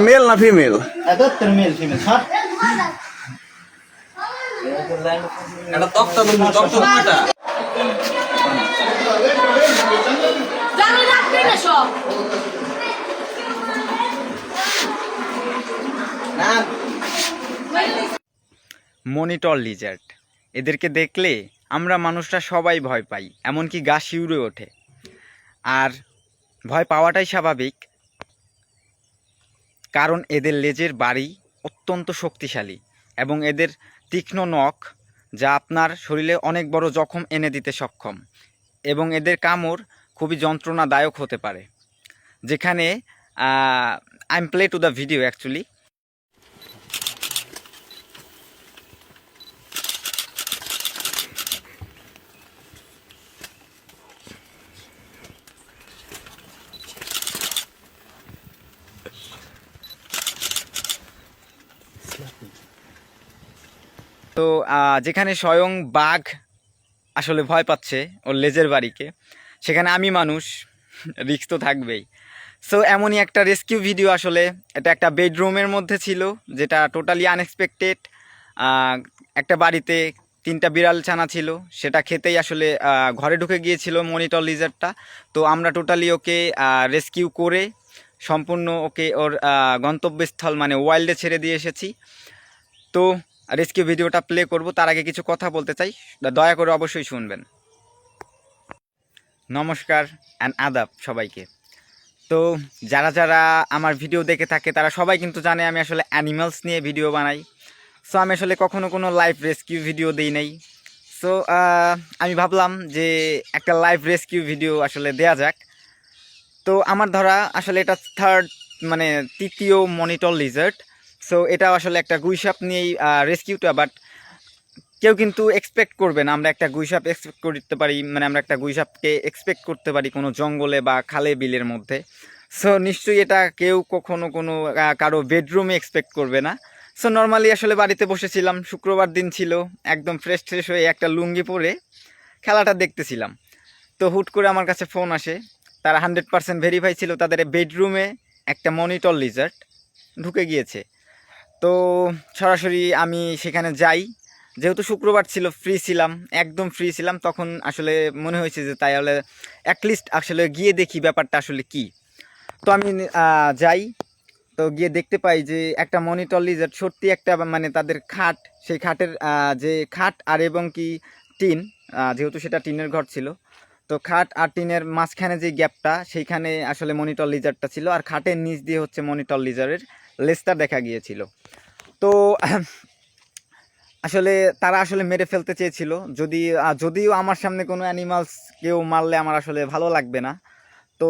Mail না। Female male female এটা তক্তা তক্তা দুইটা জানি রাখবি না সব? না। মনিটর লিজার্ড এদেরকে দেখলে আমরা মানুষরা সবাই ভয় পাই, এমনকি গা শিউরে ওঠে। আর ভয় পাওয়াটাই স্বাভাবিক, কারণ এদের লেজের বাড়ি অত্যন্ত শক্তিশালী এবং এদের তীক্ষ্ণ নখ যা আপনার শরীরে অনেক বড় জখম এনে দিতে সক্ষম এবং এদের কামড় খুবই যন্ত্রণাদায়ক হতে পারে। যেখানে I am play to the video actually তো যেখানে স্বয়ং বাঘ আসলে ভয় পাচ্ছে ওর লেজের বাড়িকে, সেখানে আমি মানুষ রিক্স তো থাকবেই। সো এমনই একটা রেস্কিউ ভিডিও আসলে, এটা একটা বেডরুমের মধ্যে ছিল, যেটা টোটালি আনএক্সপেক্টেড একটা বাড়িতে তিনটা বিড়াল ছানা ছিল, সেটা খেতেই আসলে ঘরে ঢুকে গিয়েছিল মনিটর লিজারটা তো আমরা টোটালি ওকে রেস্কিউ করে সম্পূর্ণ ওকে ওর গন্তব্যস্থল মানে ওয়াইল্ডে ছেড়ে দিয়ে এসেছি। তো রেস্কিউ ভিডিওটা প্লে করব, তার আগে কিছু কথা বলতে চাই। দয়া করে অবশ্যই শুনবেন। নমস্কার অ্যান্ড আদাব সবাইকে। তো যারা যারা আমার ভিডিও দেখে থাকে, তারা সবাই কিন্তু জানে আমি আসলে অ্যানিমালস নিয়ে ভিডিও বানাই। সো আমি আসলে কখনো কোনো লাইভ রেস্কিউ ভিডিও দিই নাই। সো আমি ভাবলাম যে একটা লাইভ রেস্কিউ ভিডিও আসলে দেয়া যাক। তো আমার ধরা আসলে এটা থার্ড মানে তৃতীয় মনিটর লিজার্ড সো এটা আসলে একটা গুইসাপ নিয়েই রেস্কিউটা বাট কেউ কিন্তু এক্সপেক্ট করবে না। আমরা একটা গুইসাপ এক্সপেক্ট করতে পারি মানে আমরা একটা গুইসাপকে এক্সপেক্ট করতে পারি কোনো জঙ্গলে বা খালে বিলের মধ্যে। সো নিশ্চয়ই এটা কেউ কখনো কোনো কারও বেডরুমে এক্সপেক্ট করবে না। সো নর্মালি আসলে বাড়িতে বসেছিলাম, শুক্রবার দিন ছিল, একদম ফ্রেশ ফ্রেশ হয়ে একটা লুঙ্গি পরে খেলাটা দেখতেছিলাম। তো হুট করে আমার কাছে ফোন আসে, তারা হান্ড্রেড পার্সেন্ট ভেরিফাই ছিল তাদের বেডরুমে একটা মনিটর লিজার্ড ঢুকে গিয়েছে। তো সরাসরি আমি সেখানে যাই। যেহেতু শুক্রবার ছিল ফ্রি ছিলাম, একদম ফ্রি ছিলাম, তখন আসলে মনে হয়েছে যে তাই হলে অ্যাটলিস্ট আসলে গিয়ে দেখি ব্যাপারটা আসলে কি। তো আমি যাই। তো গিয়ে দেখতে পাই যে একটা মনিটর লিজার্ড সত্যি একটা মানে তাদের খাট, সেই খাটের যে খাট আর এবং কি টিন যেহেতু সেটা টিনের ঘর ছিল। তো খাট আর টিনের মাঝখানে যে গ্যাপটা সেইখানে আসলে মনিটর লিজারটা ছিল। আর খাটের নিচ দিয়ে হচ্ছে মনিটর লিজারের লেজটা দেখা গিয়েছিল। তো, আসলে তারা আসলে মেরে ফেলতে চেয়েছিল। যদি যদিও আমার সামনে কোনো অ্যানিমালস কেউ মারলে আমার আসলে ভালো লাগবে না। তো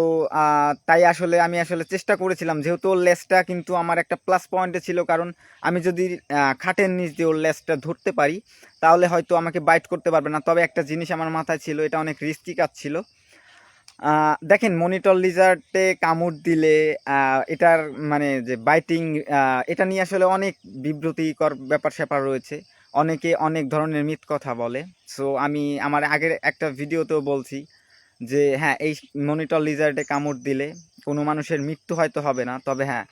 তাই আসলে আমি আসলে চেষ্টা করেছিলাম। যেহেতু ওর লেজটা কিন্তু আমার একটা প্লাস পয়েন্টে ছিল, কারণ আমি যদি খাটের নিচ দিয়ে ওর লেসটা ধরতে পারি, তাহলে হয়তো আমাকে বাইট করতে পারবে না। তবে একটা জিনিস আমার মাথায় ছিল, এটা অনেক রিস্কি কাজ ছিল। দেখেন মনিটর লিজার্টে কামড় দিলে এটার মানে যে বাইটিং এটা নিয়ে আসলে অনেক বিব্রতিকর ব্যাপার স্যাপার রয়েছে। অনেকে অনেক ধরনের মিথ কথা বলে। সো আমি আমার আগের একটা ভিডিওতেও বলছি যে হ্যাঁ এই মনিটর লিজার্টে কামড় দিলে কোনো মানুষের মৃত্যু হয়তো হবে না। তবে হ্যাঁ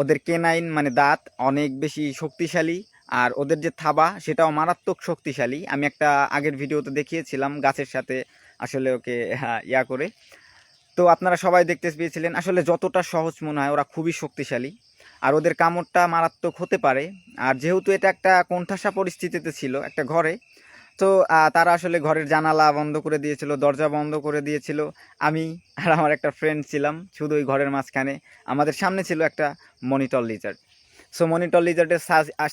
ওদের কেনাইন মানে দাঁত অনেক বেশি শক্তিশালী আর ওদের যে থাবা, সেটাও মারাত্মক শক্তিশালী। আমি একটা আগের ভিডিওতে দেখিয়েছিলাম গাছের সাথে আসলে ওকে হ্যাঁ, ইয়া করে। তো আপনারা সবাই দেখতে পেয়েছিলেন আসলে যতটা সহজ মনে হয় ওরা খুবই শক্তিশালী। আর ওদের কামড়টা মারাত্মক হতে পারে। আর যেহেতু এটা একটা কোণঠাসা পরিস্থিতিতে ছিল একটা ঘরে তো তারা আসলে ঘরের জানালা বন্ধ করে দিয়েছিল দরজা বন্ধ করে দিয়েছিল। আমি আর আমার একটা ফ্রেন্ড ছিলাম শুধু ওই ঘরের মাঝখানে। আমাদের সামনে ছিল একটা মনিটর লিজার্ড সো মনিটর লিজার্ডের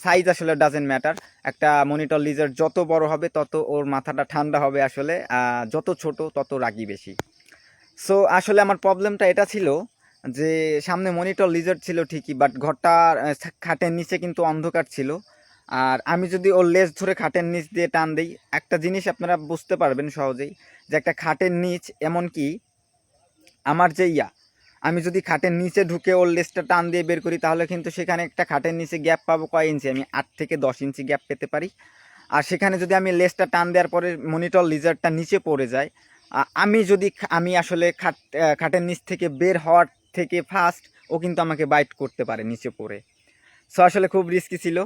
সাইজ আসলে ডাজেন্ট ম্যাটার একটা মনিটর লিজার্ড যত বড় হবে, তত ওর মাথাটা ঠান্ডা হবে আসলে যত ছোট, তত রাগি বেশি। সো আসলে আমার প্রবলেমটা এটা ছিল যে, সামনে মনিটর লিজার্ড ছিল ঠিকই বাট ঘরটার খাটের নিচে কিন্তু অন্ধকার ছিল। আর আমি যদি ওর লেজ ধরে খাটের নিচ দিয়ে টান দিই, একটা জিনিস আপনারা বুঝতে পারবেন সহজেই যে, একটা খাটের নিচ এমনকি আমার যে ইয়া আমি যদি খাটের নিচে ঢুকে ওর লেসটা টান দিয়ে বের করি, তাহলে কিন্তু সেখানে একটা খাটের নিচে গ্যাপ পাবো কয় ইঞ্চি? আমি আট থেকে দশ ইঞ্চি গ্যাপ পেতে পারি। আর সেখানে যদি আমি লেসটা টান দেওয়ার পরে মনিটর লিজারটা নিচে পড়ে যায় আমি যদি আমি আসলে খাট খাটের নিচ থেকে বের হওয়ার থেকে ফার্স্ট ও কিন্তু আমাকে বাইট করতে পারে নিচে পড়ে। সো আসলে খুব রিস্কি ছিল।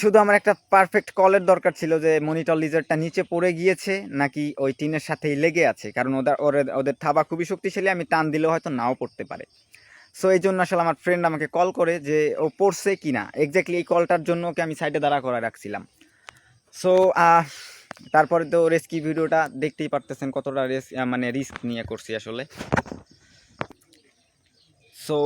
শুধু আমার একটা পারফেক্ট কলের দরকার ছিল যে মনিটর লিজারটা নিচে পড়ে গিয়েছে, নাকি ওই টিনের সাথেই লেগে আছে? কারণ ওদের ওদের থাবা খুবই শক্তিশালী, আমি টান দিলেও হয়তো নাও পড়তে পারে। সো এই জন্য আসলে আমার ফ্রেন্ড আমাকে কল করে যে, ও পড়ছে কি না এক্স্যাক্টলি এই কলটার জন্য ওকে আমি সাইডে দাঁড়া করে রাখছিলাম। সো তারপরে তো রেস্কি ভিডিওটা দেখতেই পারতেছেন কতটা রেস মানে রিস্ক নিয়ে করছি আসলে। সো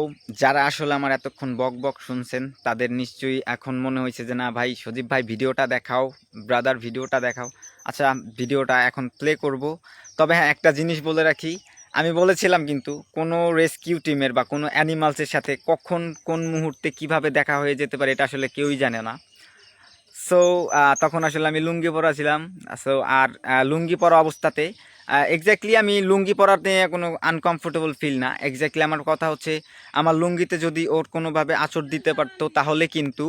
যারা আসলে আমার এতক্ষণ বক বক শুনছেন, তাদের নিশ্চয়ই এখন মনে হয়েছে যে, না ভাই, সজীব ভাই, ভিডিওটা দেখাও ব্রাদার ভিডিওটা দেখাও। আচ্ছা ভিডিওটা এখন প্লে করব। তবে হ্যাঁ একটা জিনিস বলে রাখি, আমি বলেছিলাম কিন্তু, কোনো রেস্কিউ টিমের বা কোনো অ্যানিমালসের সাথে কখন, কোন মুহূর্তে কীভাবে দেখা হয়ে যেতে পারে, এটা আসলে কেউই জানে না। সো তখন আসলে আমি লুঙ্গি পরা ছিলাম। সো আর লুঙ্গি পরা অবস্থাতে এক্স্যাক্টলি আমি লুঙ্গি পরাতে কোনো আনকমফোর্টেবল ফিল না। এক্স্যাক্টলি আমার কথা হচ্ছে, আমার লুঙ্গিতে যদি ওর কোনোভাবে আঁচড় দিতে পারতো তাহলে কিন্তু,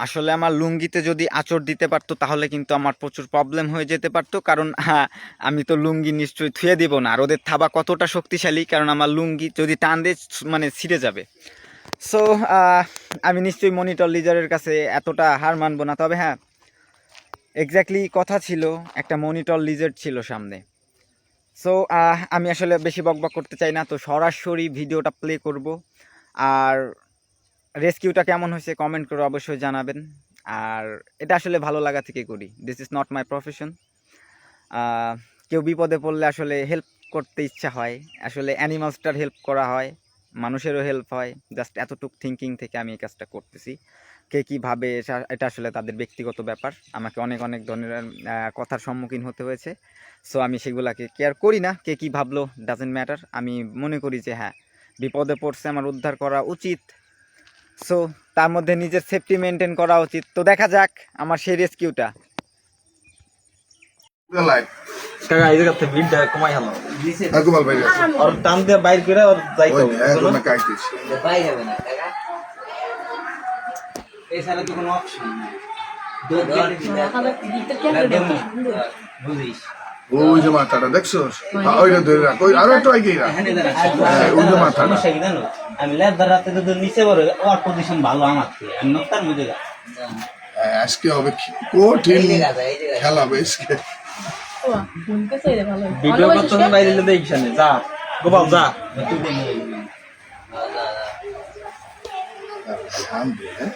আসলে আমার লুঙ্গিতে যদি আঁচড় দিতে পারতো তাহলে কিন্তু আমার প্রচুর প্রবলেম হয়ে যেতে পারতো। কারণ আমি তো লুঙ্গি নিশ্চয়ই থুয়ে দিব না। আর ওদের থাবা কতটা শক্তিশালী, কারণ আমার লুঙ্গি যদি টান দিয়ে মানে ছিঁড়ে যাবে। সো আমি নিশ্চয়ই মনিটর লিজারের কাছে এতটা হার মানবো না। তবে হ্যাঁ এক্স্যাক্টলি কথা ছিল, একটা মনিটর লিজার্ড ছিল সামনে। সো আমি আসলে বেশি বকবক করতে চাই না, তো সরাসরি ভিডিওটা প্লে করব। আর রেস্কিউটা কেমন হয়েছে কমেন্ট করে অবশ্যই জানাবেন। আর এটা আসলে ভালো লাগা থেকে করি this is not my profession কেউ বিপদে পড়লে আসলে হেল্প করতে ইচ্ছা হয়, আসলে অ্যানিমালসটার হেল্প করা হয়, মানুষেরও হেল্প হয় জাস্ট এতটুক থিঙ্কিং থেকে আমি এই কাজটা করতেছি। কে কী ভাবে এটা- আসলে তাদের ব্যক্তিগত ব্যাপার। আমাকে অনেক অনেক ধরনের কথার সম্মুখীন হতে হয়েছে। সো আমি সেগুলাকে কেয়ার করি না কে কী ভাবলো ডাজেন্ট ম্যাটার আমি মনে করি যে হ্যাঁ বিপদে পড়ছে আমার উদ্ধার করা উচিত। সো তার মধ্যে নিজের সেফটি মেনটেন করা উচিত। তো দেখা যাক আমার সেই রেস্কিউটা লাইট কাকা এই জায়গাতে ভিড়টা কমাই হলো। আকুমাল ভাই আছে ওর টান দিয়ে বাইর করে যাইতে ওই হবে না এছাড়া তো কোনো অপশন নেই। বুঝিস? ওই যে মাথাটা দেখছ? ওইটা ধরে রাখ। ওই আরও একটু এগিয়ে রাখ হ্যাঁ, ওই যে মাথাটা। আমি লেদার রাতে যদি নিচে বড় ওর পজিশন ভালো আমার থেকে। আমি নক্তার বুঝে হ্যাঁ, আজকে হবে কঠিন এই জায়গাটা এই জায়গাটা খেলা আজকে। ভিডিও করতে বাইরে দেখিস যা গোপাল যা। আলহামদুলিল্লাহ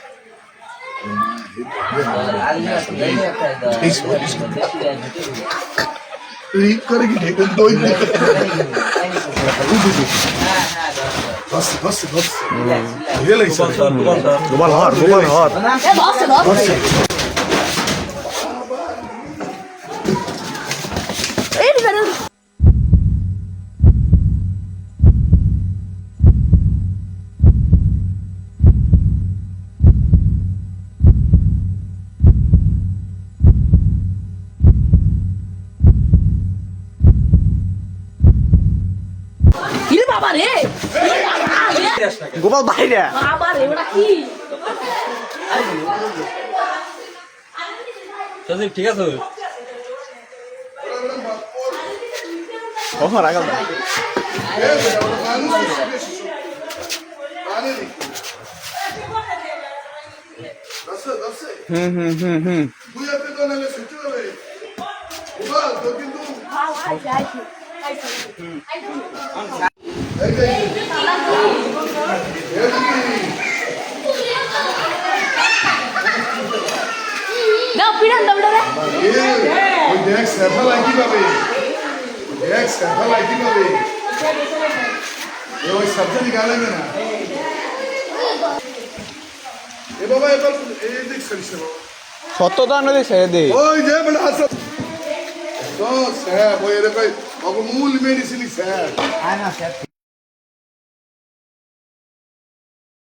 তুই করে কি ঢেকে দই দে ধরছে ধরছে ধরছে বুঝে লাগছে গোপাল হর গোপাল হর বাবা রে গোপাল বাইরে। ঠিক আছে? ধরছে ধরছে হুম হুম হুম হুম। কিন্তু দাও পিড়ান দাও রে ওই দেখ সেফালাই কীভাবে দেখ সেফালাই কীভাবে এ ওই সার্জারি গা লাগবে না এ বাবা এবার এই দিক সরিস বাবা সত্যতা নদী ছেড়ে দে। ওই যে বড় হাসত তো স্যার ওই এর কই মূল মেডিসিন স্যার। আয় না স্যার।